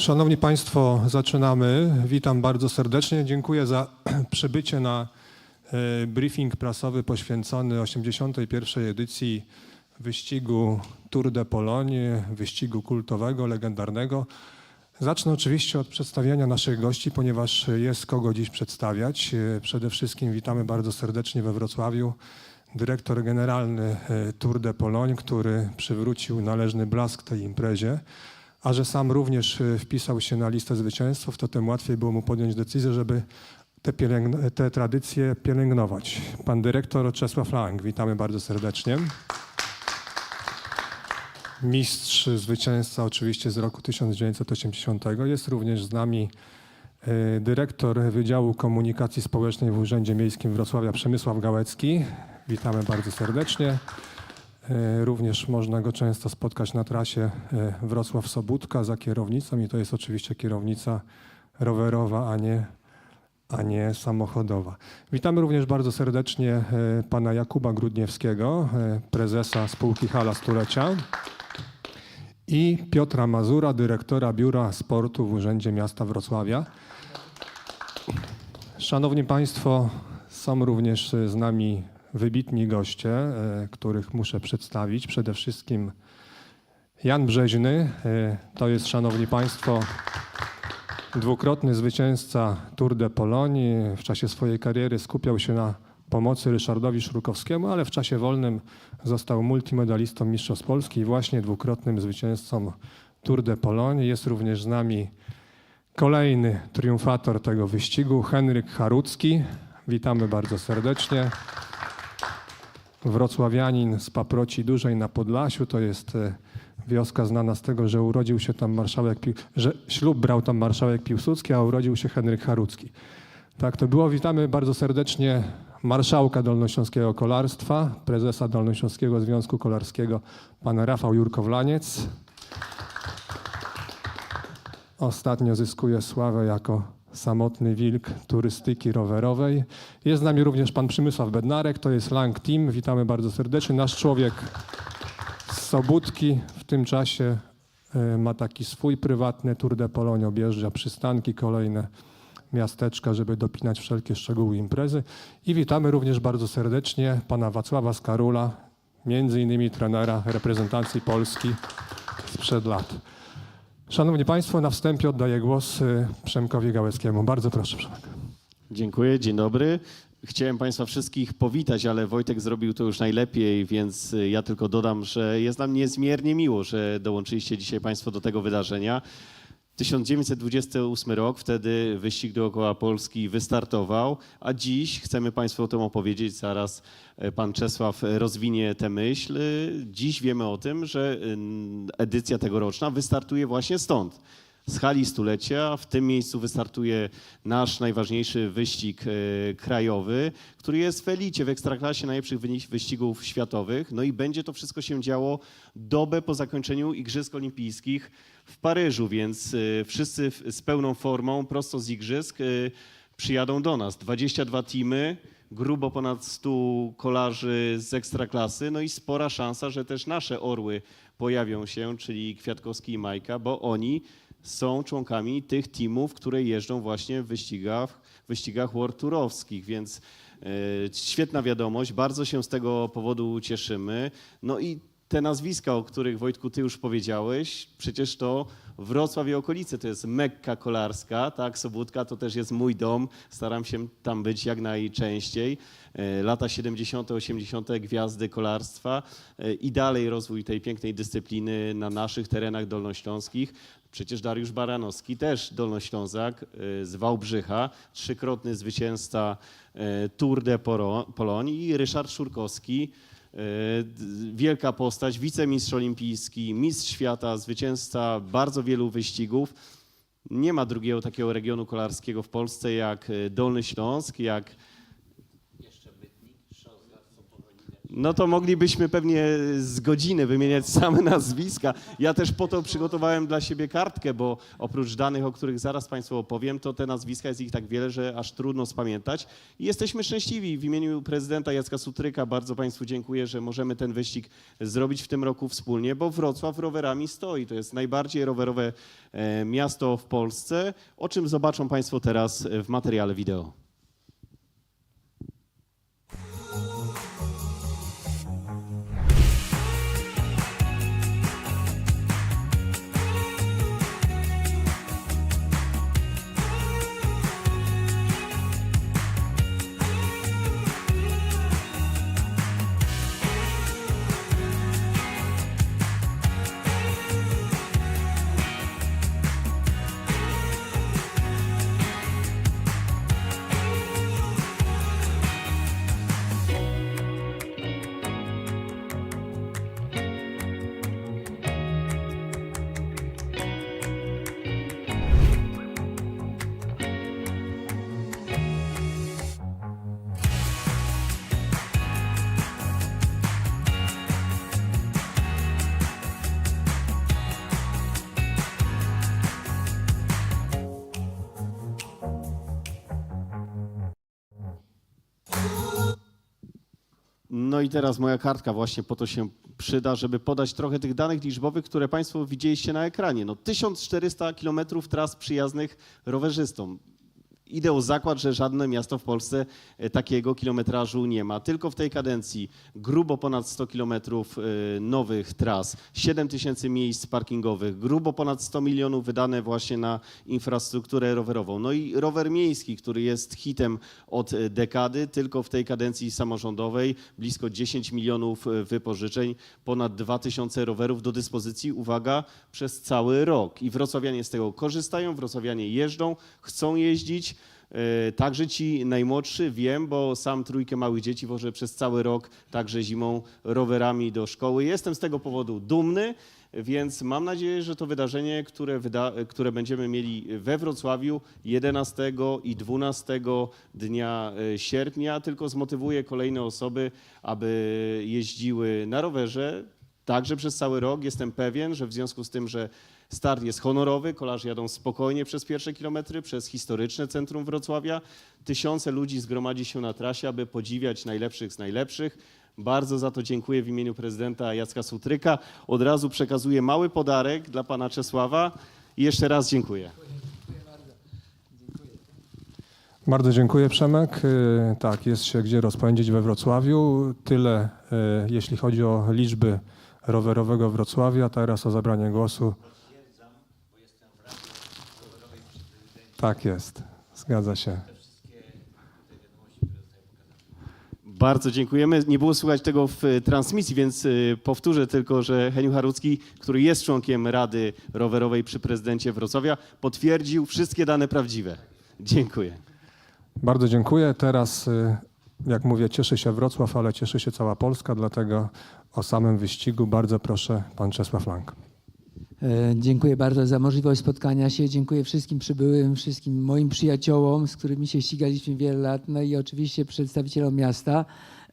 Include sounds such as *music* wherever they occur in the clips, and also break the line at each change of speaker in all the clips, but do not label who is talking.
Szanowni Państwo, zaczynamy. Witam bardzo serdecznie. Dziękuję za *clears throat* przybycie na e, briefing prasowy poświęcony 81. edycji wyścigu Tour de Pologne, wyścigu kultowego, legendarnego. Zacznę oczywiście od przedstawiania naszych gości, ponieważ jest kogo dziś przedstawiać. E, Przede wszystkim witamy bardzo serdecznie we Wrocławiu dyrektor generalny e, Tour de Pologne, który przywrócił należny blask tej imprezie. A że sam również e, wpisał się na listę zwycięzców, to tym łatwiej było mu podjąć decyzję, żeby te, pielęgn- te tradycje pielęgnować. Pan dyrektor Czesław Lang, witamy bardzo serdecznie. Mistrz, zwycięzca oczywiście z roku 1980. Jest również z nami e, dyrektor Wydziału Komunikacji Społecznej w Urzędzie Miejskim Wrocławia Przemysław Gałecki. Witamy bardzo serdecznie. E, Również można go często spotkać na trasie e, Wrocław-Sobótka za kierownicą i to jest oczywiście kierownica rowerowa, a nie, a nie samochodowa. Witamy również bardzo serdecznie e, pana Jakuba Grudniewskiego, prezesa spółki Hala Stulecia i Piotra Mazura, dyrektora Biura Sportu w Urzędzie Miasta Wrocławia. Szanowni Państwo, są również z nami wybitni goście, e, których muszę przedstawić. Przede wszystkim Jan Brzeźny, e, to jest, Szanowni Państwo, dwukrotny zwycięzca Tour de Pologne. W czasie swojej kariery skupiał się na pomocy Ryszardowi Szurkowskiemu, ale w czasie wolnym został multimedalistą Mistrzostw Polski i właśnie dwukrotnym zwycięzcą Tour de Pologne. Jest również z nami kolejny triumfator tego wyścigu, Henryk Harucki. Witamy bardzo serdecznie. Wrocławianin z Paproci Dużej na Podlasiu. To jest e, wioska znana z tego, że urodził się tam marszałek, że ślub brał tam marszałek Piłsudski, a urodził się Henryk Harucki. Tak to było. Witamy bardzo serdecznie marszałka Dolnośląskiego Kolarstwa, prezesa Dolnośląskiego Związku Kolarskiego, pana Rafał Jurkowlaniec. Ostatnio zyskuje sławę jako samotny wilk turystyki rowerowej. Jest z nami również pan Przemysław Bednarek, to jest Lang Team. Witamy bardzo serdecznie. Nasz człowiek z Sobótki w tym czasie e, ma taki swój prywatny Tour de Pologne, objeżdża przystanki kolejne, miasteczka, żeby dopinać wszelkie szczegóły imprezy. I witamy również bardzo serdecznie pana Wacława Skarula, między innymi trenera reprezentacji Polski sprzed lat. Szanowni Państwo, na wstępie oddaję głos Przemkowi Gałeckiemu. Bardzo proszę, Przemek.
Dziękuję, dzień dobry. Chciałem Państwa wszystkich powitać, ale Wojtek zrobił to już najlepiej, więc ja tylko dodam, że jest nam niezmiernie miło, że dołączyliście dzisiaj Państwo do tego wydarzenia. 1928 rok, wtedy wyścig dookoła Polski wystartował, a dziś chcemy Państwu o tym opowiedzieć. Zaraz e, Pan Czesław rozwinie tę myśl. Dziś wiemy o tym, że edycja tegoroczna wystartuje właśnie stąd z hali stulecia. W tym miejscu wystartuje nasz najważniejszy wyścig e, krajowy, który jest w elicie, w ekstraklasie najlepszych wyścigów światowych. No i będzie to wszystko się działo dobę po zakończeniu Igrzysk Olimpijskich w Paryżu, więc e, wszyscy z pełną formą, prosto z Igrzysk, e, przyjadą do nas. 22 teamy, grubo ponad 100 kolarzy z ekstraklasy, no i spora szansa, że też nasze orły pojawią się, czyli Kwiatkowski i Majka, bo oni są członkami tych teamów, które jeżdżą właśnie w wyścigach, wyścigach World Tourowskich, więc e, świetna wiadomość, bardzo się z tego powodu cieszymy. No i te nazwiska, o których Wojtku ty już powiedziałeś, przecież to Wrocław i okolice to jest Mekka kolarska, tak, Sobótka to też jest mój dom, staram się tam być jak najczęściej. E, Lata 70., 80. gwiazdy kolarstwa e, i dalej rozwój tej pięknej dyscypliny na naszych terenach dolnośląskich. Przecież Dariusz Baranowski też Dolnoślązak e, z Wałbrzycha, trzykrotny zwycięzca Tour de Pologne i Ryszard Szurkowski, wielka postać, wicemistrz olimpijski, mistrz świata, zwycięzca bardzo wielu wyścigów. Nie ma drugiego takiego regionu kolarskiego w Polsce jak e, Dolny Śląsk, jak No to moglibyśmy pewnie z godziny wymieniać same *laughs* nazwiska. Ja też po to przygotowałem dla siebie kartkę, bo oprócz danych, o których zaraz Państwu opowiem, to te nazwiska jest ich tak wiele, że aż trudno spamiętać. I jesteśmy szczęśliwi. W imieniu prezydenta Jacka Sutryka bardzo Państwu dziękuję, że możemy ten wyścig zrobić w tym roku wspólnie, bo Wrocław rowerami stoi. To jest najbardziej rowerowe e, miasto w Polsce, o czym zobaczą Państwo teraz w materiale wideo. No i teraz moja kartka właśnie po to się przyda, żeby podać trochę tych danych liczbowych, które Państwo widzieliście na ekranie. No 1400 kilometrów tras przyjaznych rowerzystom. Idę zakład, że żadne miasto w Polsce e, takiego kilometrażu nie ma. Tylko w tej kadencji grubo ponad 100 kilometrów e, nowych tras, 7 tysięcy miejsc parkingowych, grubo ponad 100 milionów wydane właśnie na infrastrukturę rowerową. No i rower miejski, który jest hitem od e, dekady, tylko w tej kadencji samorządowej blisko 10 milionów wypożyczeń, ponad 2000 rowerów do dyspozycji, uwaga, przez cały rok. I wrocławianie z tego korzystają, wrocławianie jeżdżą, chcą jeździć. E, Także ci najmłodszy wiem, bo sam trójkę małych dzieci wożę przez cały rok, także zimą rowerami do szkoły. Jestem z tego powodu dumny, więc mam nadzieję, że to wydarzenie, które, wyda, które będziemy mieli we Wrocławiu 11 i 12 dnia e, sierpnia, tylko zmotywuje kolejne osoby, aby jeździły na rowerze, Także przez cały rok jestem pewien, że w związku z tym, że start jest honorowy, kolarze jadą spokojnie przez pierwsze kilometry, przez historyczne centrum Wrocławia, tysiące ludzi zgromadzi się na trasie, aby podziwiać najlepszych z najlepszych. Bardzo za to dziękuję w imieniu prezydenta Jacka Sutryka. Od razu przekazuję mały podarek dla pana Czesława i jeszcze raz dziękuję.
Bardzo dziękuję Przemek. Y, Tak, jest się gdzie rozpędzić we Wrocławiu. Tyle y, jeśli chodzi o liczby rowerowego Wrocławia. Teraz o zabranie głosu. Tak jest, zgadza się.
Bardzo dziękujemy. Nie było słychać tego w e, transmisji, więc e, powtórzę tylko, że Heniu Harucki, który jest członkiem Rady Rowerowej przy prezydencie Wrocławia, potwierdził wszystkie dane prawdziwe. Dziękuję.
Bardzo dziękuję. Teraz, y, jak mówię, cieszy się Wrocław, ale cieszy się cała Polska, dlatego o samym wyścigu bardzo proszę pan Czesław Lang.
E, Dziękuję bardzo za możliwość spotkania się. Dziękuję wszystkim przybyłym, wszystkim moim przyjaciołom, z którymi się ścigaliśmy wiele lat, no i oczywiście przedstawicielom miasta.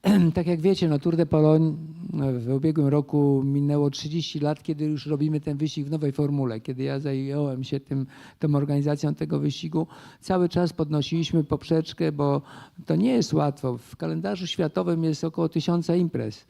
*clears throat* Tak jak wiecie, no Tour de Pologne e, w ubiegłym roku minęło 30 lat, kiedy już robimy ten wyścig w nowej formule. Kiedy ja zająłem się tym, tą organizacją tego wyścigu, cały czas podnosiliśmy poprzeczkę, bo to nie jest łatwo. W kalendarzu światowym jest około tysiąca imprez.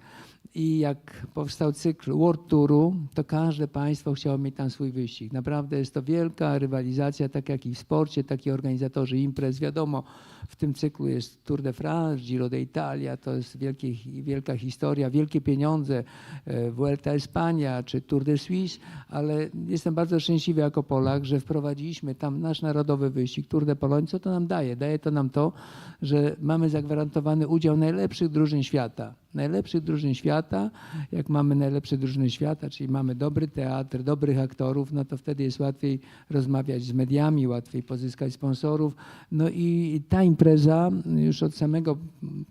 I jak powstał cykl World Touru, to każde państwo chciało mieć tam swój wyścig. Naprawdę jest to wielka rywalizacja, tak jak i w sporcie, tak i organizatorzy imprez. Wiadomo, w tym cyklu jest Tour de France, Giro d'Italia, to jest wielkie, wielka historia, wielkie pieniądze, e, Vuelta Espania czy Tour de Suisse, ale jestem bardzo szczęśliwy jako Polak, że wprowadziliśmy tam nasz narodowy wyścig Tour de Pologne. Co to nam daje? Daje to nam to, że mamy zagwarantowany udział najlepszych drużyn świata najlepszych drużyn świata. Jak mamy najlepsze drużyny świata, czyli mamy dobry teatr, dobrych aktorów, no to wtedy jest łatwiej rozmawiać z mediami, łatwiej pozyskać sponsorów. No i ta impreza już od samego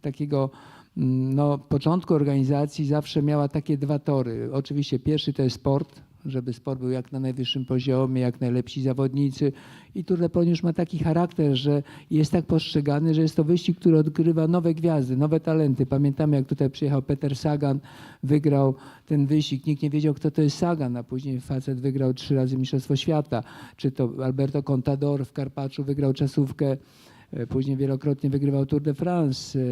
takiego mm, no, początku organizacji zawsze miała takie dwa tory. Oczywiście pierwszy to jest sport, żeby sport był jak na najwyższym poziomie, jak najlepsi zawodnicy. I Pologne już ma taki charakter, że jest tak postrzegany, że jest to wyścig, który odkrywa nowe gwiazdy, nowe talenty. Pamiętamy, jak tutaj przyjechał Peter Sagan, wygrał ten wyścig. Nikt nie wiedział, kto to jest Sagan, a później facet wygrał trzy razy Mistrzostwo Świata. Czy to Alberto Contador w Karpaczu wygrał czasówkę. E, Później wielokrotnie wygrywał Tour de France. e,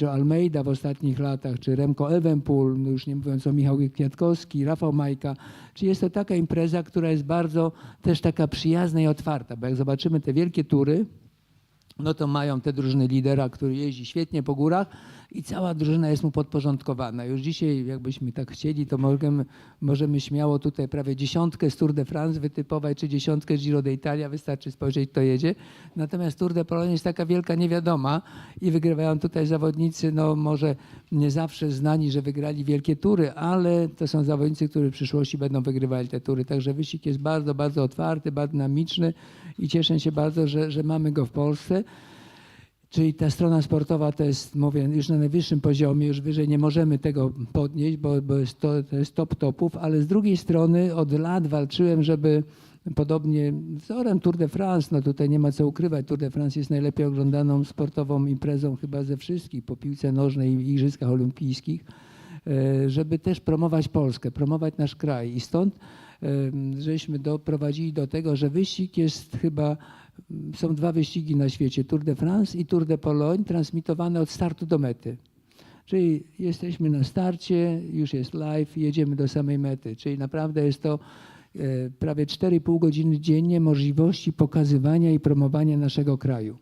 Joe Almeida w ostatnich latach, czy Remco Evenpool, no już nie mówiąc o Michał Kwiatkowski, Rafał Majka. Czy jest to taka impreza, która jest bardzo też taka przyjazna i otwarta, bo jak zobaczymy te wielkie tury, no to mają te drużyny lidera, który jeździ świetnie po górach i cała drużyna jest mu podporządkowana. Już dzisiaj, jakbyśmy tak chcieli, to możemy, możemy śmiało tutaj prawie dziesiątkę z Tour de France wytypować, czy dziesiątkę z Giro d'Italia, wystarczy spojrzeć, kto jedzie. Natomiast Tour de Pologne jest taka wielka niewiadoma i wygrywają tutaj zawodnicy, no może nie zawsze znani, że wygrali wielkie tury, ale to są zawodnicy, którzy w przyszłości będą wygrywali te tury. Także wyścig jest bardzo, bardzo otwarty, bardzo dynamiczny i cieszę się bardzo, że, że mamy go w Polsce. Czyli ta strona sportowa to jest, mówię, już na najwyższym poziomie, już wyżej nie możemy tego podnieść, bo, bo jest to, to jest top topów, ale z drugiej strony od lat walczyłem, żeby podobnie wzorem Tour de France, no tutaj nie ma co ukrywać, Tour de France jest najlepiej oglądaną sportową imprezą chyba ze wszystkich po piłce nożnej i Igrzyskach Olimpijskich, e, żeby też promować Polskę, promować nasz kraj. I stąd e, żeśmy doprowadzili do tego, że wyścig jest chyba są dwa wyścigi na świecie, Tour de France i Tour de Pologne, transmitowane od startu do mety. Czyli jesteśmy na starcie, już jest live, jedziemy do samej mety. Czyli naprawdę jest to e, prawie 4,5 godziny dziennie możliwości pokazywania i promowania naszego kraju.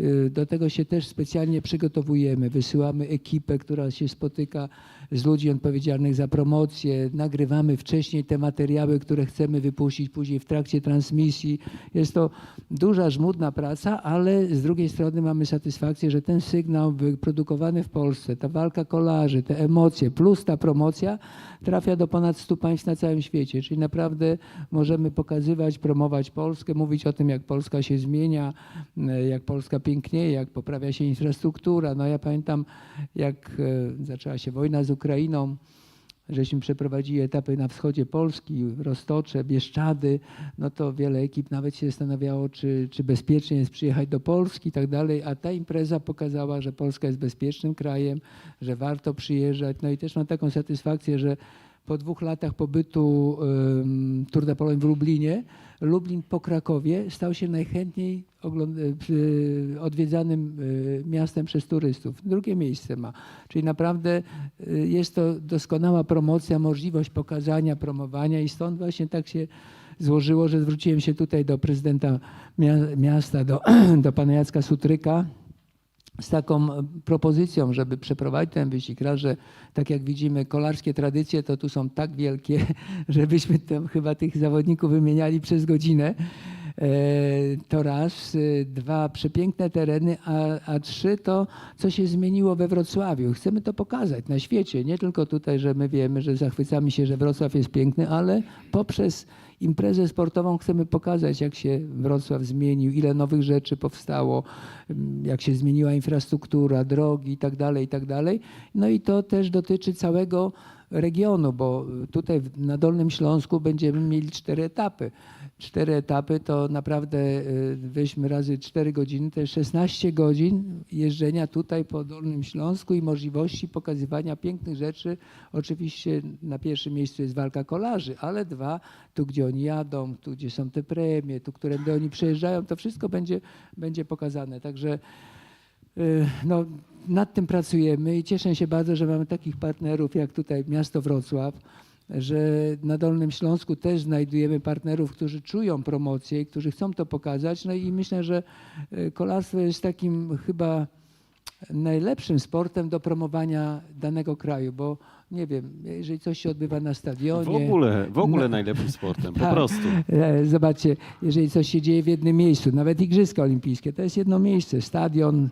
E, Do tego się też specjalnie przygotowujemy. Wysyłamy ekipę, która się spotyka z ludźmi odpowiedzialnych za promocję. Nagrywamy wcześniej te materiały, które chcemy wypuścić później w trakcie transmisji. Jest to duża, żmudna praca, ale z drugiej strony mamy satysfakcję, że ten sygnał wyprodukowany w Polsce, ta walka kolarzy, te emocje plus ta promocja trafia do ponad 100 państw na całym świecie. Czyli naprawdę możemy pokazywać, promować Polskę, mówić o tym, jak Polska się zmienia, e, jak Polska pięknieje, jak poprawia się infrastruktura. No ja pamiętam, jak e, zaczęła się wojna z Ukrainą, żeśmy przeprowadzili etapy na wschodzie Polski, Roztocze, Bieszczady, no to wiele ekip nawet się zastanawiało, czy, czy bezpiecznie jest przyjechać do Polski i tak dalej, a ta impreza pokazała, że Polska jest bezpiecznym krajem, że warto przyjeżdżać. No i też mam taką satysfakcję, że po dwóch latach pobytu um, Tour de Pologne w Lublinie, Lublin po Krakowie stał się najchętniej e, odwiedzanym e, miastem przez turystów. Drugie miejsce ma. Czyli naprawdę e, jest to doskonała promocja, możliwość pokazania, promowania i stąd właśnie tak się złożyło, że zwróciłem się tutaj do prezydenta mia- miasta, do, *clears throat* do pana Jacka Sutryka, z taką e, propozycją, żeby przeprowadzić ten wyścig. Raz, że tak jak widzimy, kolarskie tradycje to tu są tak wielkie, *laughs* żebyśmy tam chyba tych zawodników wymieniali przez godzinę. E, To raz. E, Dwa, przepiękne tereny, a, a trzy to, co się zmieniło we Wrocławiu. Chcemy to pokazać na świecie. Nie tylko tutaj, że my wiemy, że zachwycamy się, że Wrocław jest piękny, ale poprzez imprezę sportową chcemy pokazać, jak się Wrocław zmienił, ile nowych rzeczy powstało, mm, jak się zmieniła infrastruktura, drogi i tak dalej, i tak. No i to też dotyczy całego regionu, bo tutaj na Dolnym Śląsku będziemy mieli cztery etapy. Cztery etapy to naprawdę y, weźmy razy 4 godziny, to jest 16 godzin jeżdżenia tutaj po Dolnym Śląsku i możliwości pokazywania pięknych rzeczy. Oczywiście na pierwszym miejscu jest walka kolarzy, ale dwa, tu gdzie oni jadą, tu gdzie są te premie, tu którędy oni przejeżdżają, to wszystko będzie, będzie pokazane. Także y, no, nad tym pracujemy i cieszę się bardzo, że mamy takich partnerów jak tutaj miasto Wrocław, że na Dolnym Śląsku też znajdujemy partnerów, którzy czują promocję i którzy chcą to pokazać. No i myślę, że y, kolarstwo jest takim chyba najlepszym sportem do promowania danego kraju, bo nie wiem, jeżeli coś się odbywa na stadionie.
W ogóle, w ogóle
No.
najlepszym sportem, po
Tak.
prostu.
E, Zobaczcie, jeżeli coś się dzieje w jednym miejscu, nawet Igrzyska Olimpijskie, to jest jedno miejsce, stadion, e,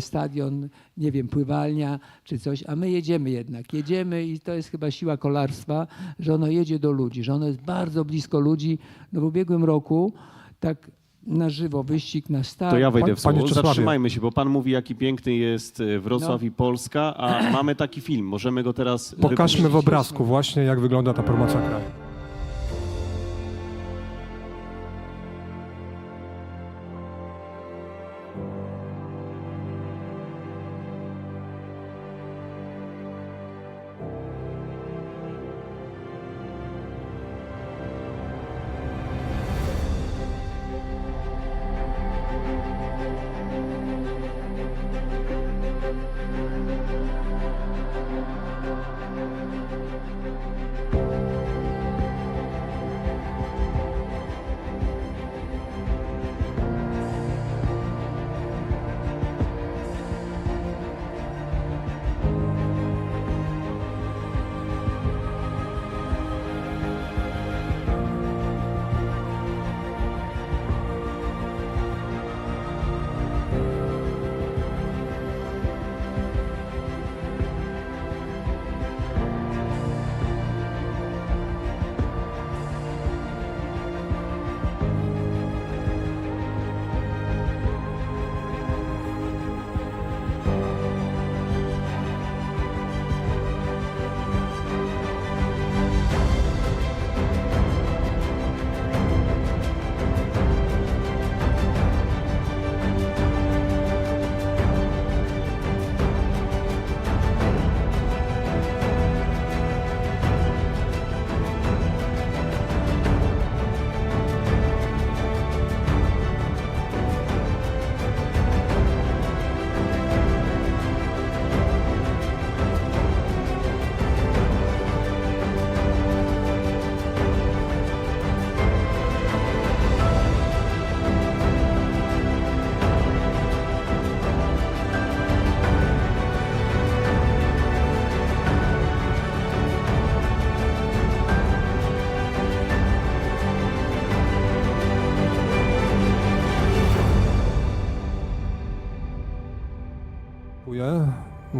stadion, nie wiem, pływalnia czy coś, a my jedziemy jednak. Jedziemy i to jest chyba siła kolarstwa, że ono jedzie do ludzi, że ono jest bardzo blisko ludzi. No w ubiegłym roku tak na żywo wyścig na start.
To ja wejdę w
Panie
słowo.
Czesławie.
Zatrzymajmy się, bo pan mówi, jaki piękny jest e, Wrocław
No.
i Polska, a *clears throat* mamy taki film. Możemy go teraz
Pokażmy w
wypuścić.
obrazku właśnie, jak wygląda ta promocja kraju.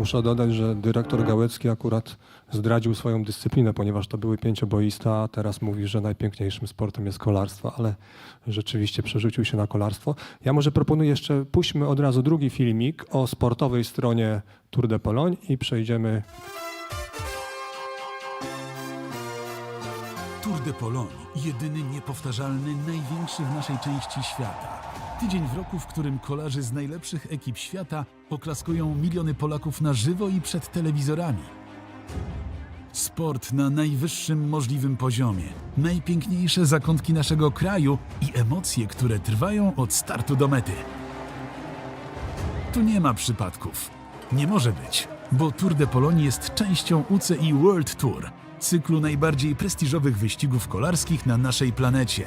Muszę dodać, że dyrektor Gałecki akurat zdradził swoją dyscyplinę, ponieważ to były pięcioboista, a teraz mówi, że najpiękniejszym sportem jest kolarstwo, ale rzeczywiście przerzucił się na kolarstwo. Ja może proponuję jeszcze, puśćmy od razu drugi filmik o sportowej stronie Tour de Pologne i przejdziemy
Tour de Pologne, jedyny niepowtarzalny, największy w naszej części świata. Tydzień w roku, w którym kolarzy z najlepszych ekip świata oklaskują miliony Polaków na żywo i przed telewizorami. Sport na najwyższym możliwym poziomie, najpiękniejsze zakątki naszego kraju i emocje, które trwają od startu do mety. Tu nie ma przypadków. Nie może być, bo Tour de Pologne jest częścią UCI World Tour, cyklu najbardziej prestiżowych wyścigów kolarskich na naszej planecie.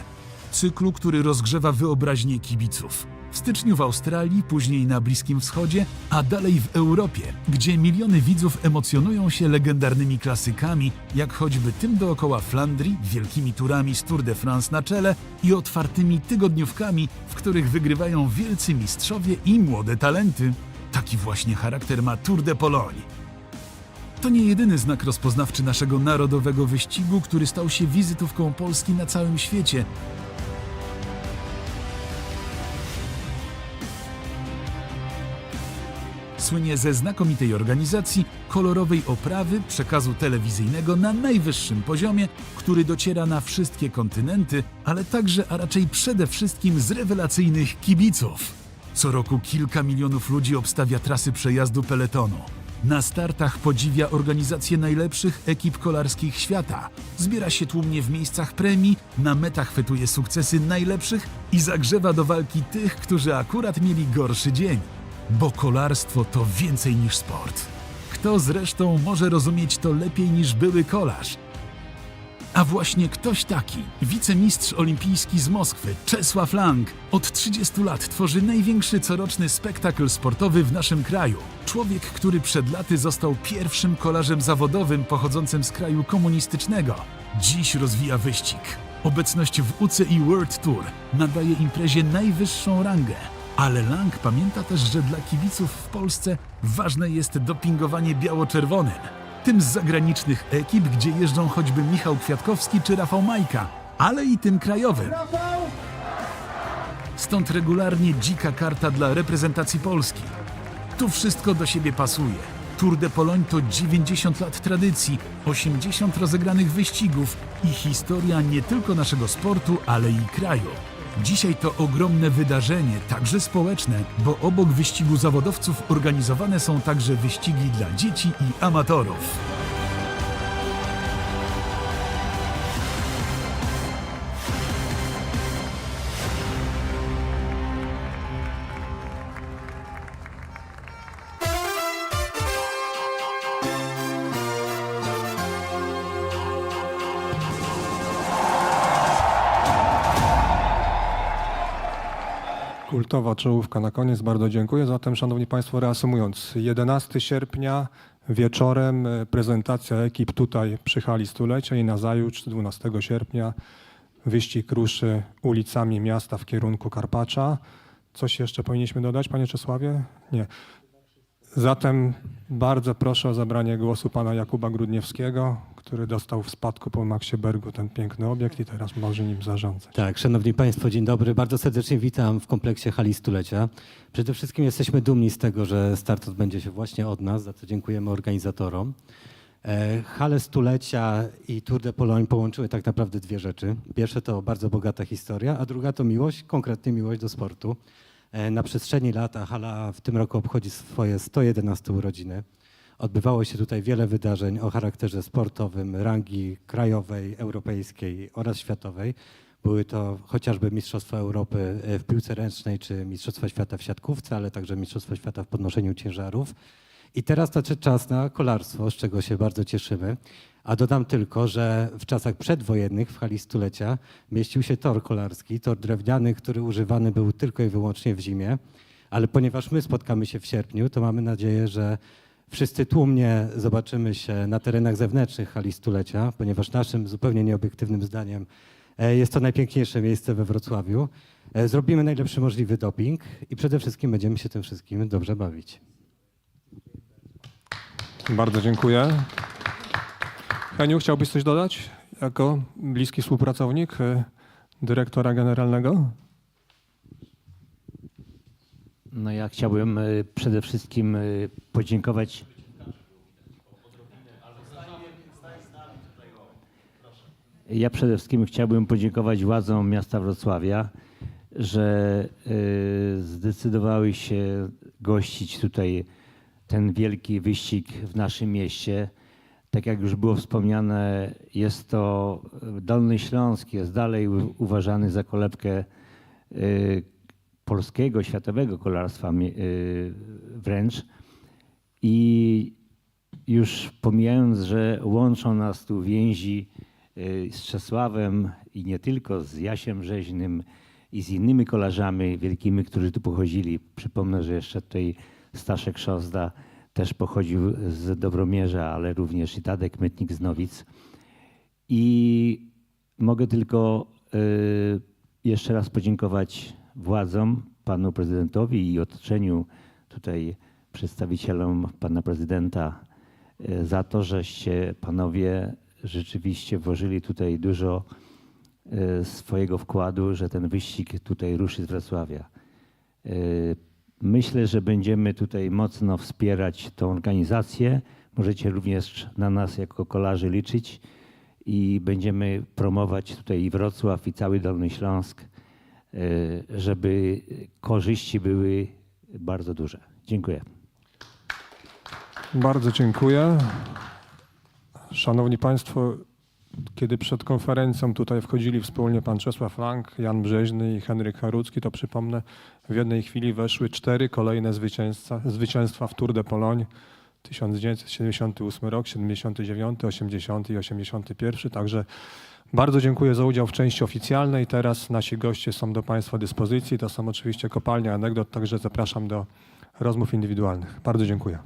Cyklu, który rozgrzewa wyobraźnię kibiców. W styczniu w Australii, później na Bliskim Wschodzie, a dalej w Europie, gdzie miliony widzów emocjonują się legendarnymi klasykami, jak choćby tym dookoła Flandrii, wielkimi turami z Tour de France na czele i otwartymi tygodniówkami, w których wygrywają wielcy mistrzowie i młode talenty. Taki właśnie charakter ma Tour de Pologne. To nie jedyny znak rozpoznawczy naszego narodowego wyścigu, który stał się wizytówką Polski na całym świecie. Słynie ze znakomitej organizacji, kolorowej oprawy, przekazu telewizyjnego na najwyższym poziomie, który dociera na wszystkie kontynenty, ale także, a raczej przede wszystkim z rewelacyjnych kibiców. Co roku kilka milionów ludzi obstawia trasy przejazdu peletonu. Na startach podziwia organizację najlepszych ekip kolarskich świata. Zbiera się tłumnie w miejscach premii, na metach fetuje sukcesy najlepszych i zagrzewa do walki tych, którzy akurat mieli gorszy dzień. Bo kolarstwo to więcej niż sport. Kto zresztą może rozumieć to lepiej niż były kolarz? A właśnie ktoś taki, wicemistrz olimpijski z Moskwy, Czesław Lang, od 30 lat tworzy największy coroczny spektakl sportowy w naszym kraju. Człowiek, który przed laty został pierwszym kolarzem zawodowym pochodzącym z kraju komunistycznego. Dziś rozwija wyścig. Obecność w UCI World Tour nadaje imprezie najwyższą rangę. Ale Lang pamięta też, że dla kibiców w Polsce ważne jest dopingowanie biało-czerwonym. Tym z zagranicznych ekip, gdzie jeżdżą choćby Michał Kwiatkowski czy Rafał Majka, ale i tym krajowym. Stąd regularnie dzika karta dla reprezentacji Polski. Tu wszystko do siebie pasuje. Tour de Pologne to 90 lat tradycji, 80 rozegranych wyścigów i historia nie tylko naszego sportu, ale i kraju. Dzisiaj to ogromne wydarzenie, także społeczne, bo obok wyścigu zawodowców organizowane są także wyścigi dla dzieci i amatorów.
Kultowa czołówka na koniec, bardzo dziękuję. Zatem, Szanowni Państwo, reasumując, 11 sierpnia wieczorem e, prezentacja ekip tutaj przy hali stulecia i nazajutrz 12 sierpnia wyścig ruszy ulicami miasta w kierunku Karpacza. Coś jeszcze powinniśmy dodać, Panie Czesławie? Nie. Zatem bardzo proszę o zabranie głosu pana Jakuba Grudniewskiego, który dostał w spadku po Maxie Bergu ten piękny obiekt i teraz może nim zarządzać.
Tak, szanowni państwo, dzień dobry. Bardzo serdecznie witam w kompleksie hali stulecia. Przede wszystkim jesteśmy dumni z tego, że start odbędzie się właśnie od nas, za co dziękujemy organizatorom. E, Hale stulecia i Tour de Pologne połączyły tak naprawdę dwie rzeczy. Pierwsze to bardzo bogata historia, a druga to miłość, konkretnie miłość do sportu. E, Na przestrzeni lat, hala w tym roku obchodzi swoje 111 urodziny. Odbywało się tutaj wiele wydarzeń o charakterze sportowym, rangi krajowej, europejskiej oraz światowej. Były to chociażby Mistrzostwa Europy e, w piłce ręcznej czy Mistrzostwa Świata w siatkówce, ale także Mistrzostwa Świata w podnoszeniu ciężarów. I teraz nadszedł czas na kolarstwo, z czego się bardzo cieszymy. A dodam tylko, że w czasach przedwojennych w hali stulecia mieścił się tor kolarski, tor drewniany, który używany był tylko i wyłącznie w zimie. Ale ponieważ my spotkamy się w sierpniu, to mamy nadzieję, że wszyscy tłumnie zobaczymy się na terenach zewnętrznych hali stulecia, ponieważ naszym zupełnie nieobiektywnym zdaniem e, jest to najpiękniejsze miejsce we Wrocławiu. E, Zrobimy najlepszy możliwy doping i przede wszystkim będziemy się tym wszystkim dobrze bawić.
Bardzo dziękuję. Heniu, chciałbyś coś dodać jako bliski współpracownik y, dyrektora generalnego?
No ja chciałbym y, przede wszystkim y, podziękować. Ja przede wszystkim chciałbym podziękować władzom miasta Wrocławia, że zdecydowały się gościć tutaj ten wielki wyścig w naszym mieście. Tak jak już było wspomniane, jest to Dolny Śląsk, jest dalej uważany za kolebkę y, polskiego, światowego kolarstwa y, wręcz. I już pomijając, że łączą nas tu więzi z Czesławem i nie tylko, z Jasiem Rzeźnym i z innymi kolarzami wielkimi, którzy tu pochodzili. Przypomnę, że jeszcze tutaj Staszek Szozda też pochodził z Dobromierza, ale również i Tadek Mytnik z Nowic. I mogę tylko y, jeszcze raz podziękować władzom, panu prezydentowi i otoczeniu tutaj przedstawicielom pana prezydenta y, za to, żeście panowie rzeczywiście włożyli tutaj dużo y, swojego wkładu, że ten wyścig tutaj ruszy z Wrocławia. Myślę, że będziemy tutaj mocno wspierać tą organizację. Możecie również na nas jako kolarzy liczyć i będziemy promować tutaj i Wrocław, i cały Dolny Śląsk, y, żeby korzyści były bardzo duże. Dziękuję.
Bardzo dziękuję. Szanowni Państwo, kiedy przed konferencją tutaj wchodzili wspólnie pan Czesław Lang, Jan Brzeźny i Henryk Harucki, to przypomnę, w jednej chwili weszły cztery kolejne zwycięstwa, zwycięstwa w Tour de Pologne. 1978 rok, 79, 80 i 81. Także bardzo dziękuję za udział w części oficjalnej. Teraz nasi goście są do Państwa dyspozycji. To są oczywiście kopalnie anegdot, także zapraszam do rozmów indywidualnych. Bardzo dziękuję.